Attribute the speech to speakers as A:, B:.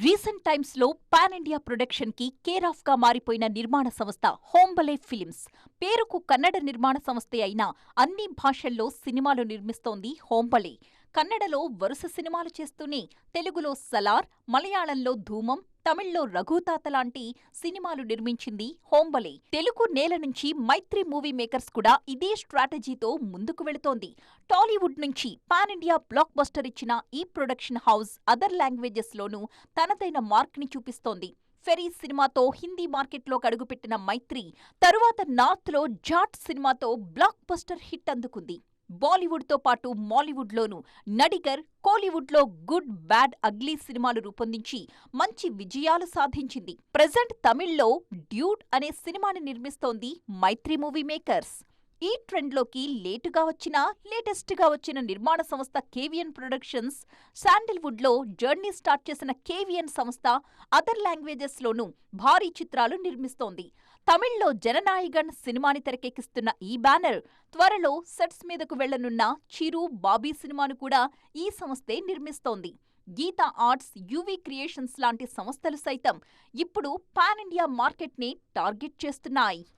A: Recent టైమ్స్లో pan India ప్రొడక్షన్కి care ఆఫ్గా మారిపోయిన నిర్మాణ సంస్థ హోంబలే ఫిలిమ్స్. పేరుకు కన్నడ నిర్మాణ సంస్థే అయిన అన్ని భాషల్లో సినిమాలు నిర్మిస్తోంది హోంబలే. కన్నడలో వరుస సినిమాలు చేస్తూనే తెలుగులో సలార్ మలయాళంలో ధూమం తమిళ్ళో రఘుతాత లాంటి సినిమాలు నిర్మించింది హోంబలే. తెలుగు నేల నుంచి మైత్రి మూవీ మేకర్స్ కూడా ఇదే స్ట్రాటజీతో ముందుకు వెళుతోంది. టాలీవుడ్ నుంచి పాన్ ఇండియా బ్లాక్ బస్టర్ ఇచ్చిన ఈ ప్రొడక్షన్ హౌస్ అదర్ లాంగ్వేజెస్ లోనూ తనదైన మార్క్ని చూపిస్తోంది. ఫెరీ సినిమాతో హిందీ మార్కెట్లో అడుగుపెట్టిన మైత్రి తరువాత నార్త్లో జాట్ సినిమాతో బ్లాక్ బస్టర్ హిట్ అందుకుంది. బాలీవుడ్తో పాటు మాలీవుడ్లోనూ నడిగర్ కోలీవుడ్లో గుడ్ బ్యాడ్ అగ్లీ సినిమాలు రూపొందించి మంచి విజయాలు సాధించింది. ప్రజెంట్ తమిళ్ళో డ్యూడ్ అనే సినిమాని నిర్మిస్తోంది మైత్రి మూవీ మేకర్స్. ఈ ట్రెండ్లోకి లేటుగా వచ్చిన లేటెస్ట్గా వచ్చిన నిర్మాణ సంస్థ కేవియన్ ప్రొడక్షన్స్ శాండిల్వుడ్లో జర్నీ స్టార్ట్ చేసిన కేవియన్ సంస్థ అదర్ లాంగ్వేజెస్లోనూ భారీ చిత్రాలు నిర్మిస్తోంది. తమిళ్ళో జననాయగన్ సినిమాని తెరకెక్కిస్తున్న ఈ బ్యానర్ త్వరలో సెట్స్ మీదకు వెళ్ళనున్న చిరు బాబీ సినిమాను కూడా ఈ సంస్థే నిర్మిస్తోంది. గీతా ఆర్ట్స్ యువి క్రియేషన్స్ లాంటి సంస్థలు సైతం ఇప్పుడు పాన్ ఇండియా మార్కెట్ని టార్గెట్ చేస్తున్నాయి.